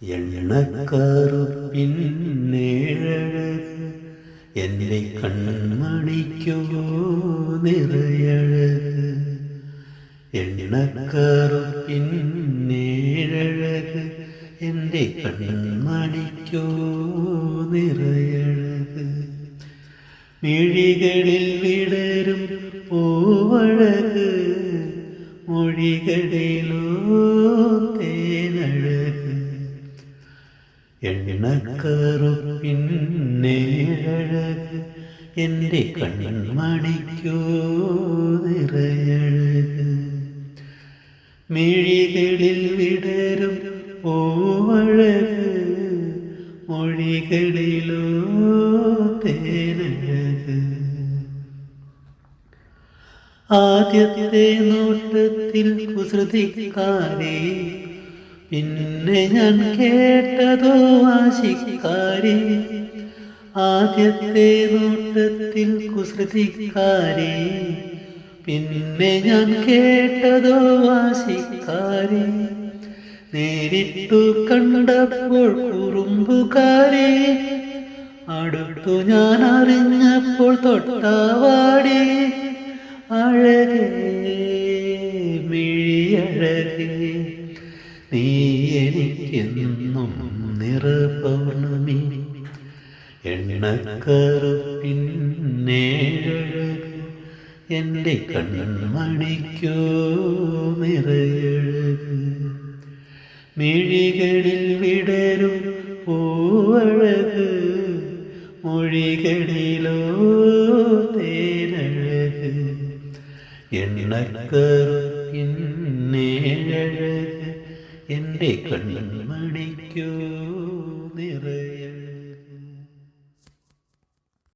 എണ്ണക്കറുപ്പിന്നേഴഴക് എന്റെ കൺമണിക്കോ നിറയഴക് എണ്ണക്കറുപ്പിന്നേഴഴക് എന്റെ കൺമണിക്കോ നിറയഴക് മിഴികളിൽ വിടരും പൂവഴക് മൊഴികളിലോ എണ്ണക്കറുപ്പിന്നേഴഴക് എന്റെ കൺമണിക്കോ നിറയഴക് മിഴികളിൽ വിടരും പൂവഴക്. മൊഴികളിലോ തേനഴക്. ആദ്യത്തെ നോട്ടത്തിൽ കുസൃതിക്കാരെ പിന്നെ ഞാൻ കേട്ടതോ ആശിക്കാരെ? ആദ്യത്തെ നോട്ടത്തിൽ കുസൃതിക്കാരെ. പിന്നെ ഞാൻ കേട്ടതോ ആശിക്കാരെ? നേരിട്ടു കണ്ടപ്പോൾ കുറുമ്പുകാരെ. അടുത്തു ഞാൻ അറിഞ്ഞപ്പോൾ തൊട്ടാവാടി. അഴകേ മിഴിയഴകേ. നീ എനിക്കെന്നും നിറപൗർണമി എണ്ണക്കറുപ്പിന്നേഴഴക് എന്റെ കൺമണിക്കോ നിറയഴക്. മിഴികളിൽ വിടരും പൂവഴക്. മൊഴികളിലോ തേനഴക്. എണ്ണക്കറുപ്പിന്നേഴഴക് എന്റെ കൺമണിക്കോ നിറ